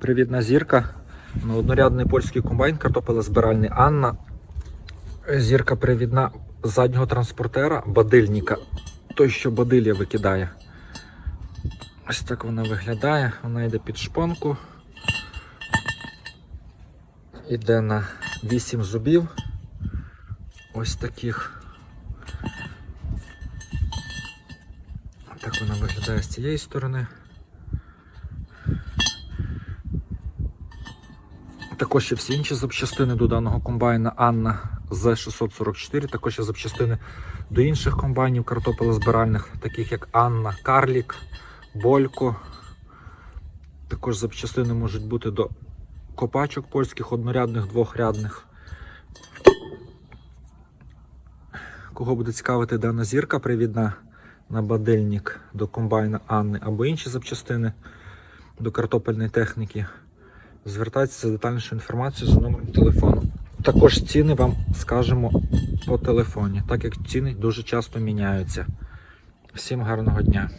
Привітна зірка. Ну, Однорядний польський комбайн, картопелезбиральний Анна. Зірка привідна заднього транспортера, бадильника. Той, що бадилля викидає. Ось так вона виглядає. Вона йде під шпонку. Іде на 8 зубів. Ось таких. Так вона виглядає з цієї сторони. Також є всі інші запчастини до даного комбайна Анна Z644, також є запчастини до інших комбайнів картопелезбиральних, таких як Анна, Карлік, Болько. Також запчастини можуть бути до копачок польських однорядних, двохрядних. Кого буде цікавити дана зірка привідна на бадильник до комбайна Анни або інші запчастини до картопельної техніки, звертайтеся за детальнішу інформацію за номером телефону. Також ціни вам скажемо по телефоні, так як ціни дуже часто міняються. Всім гарного дня!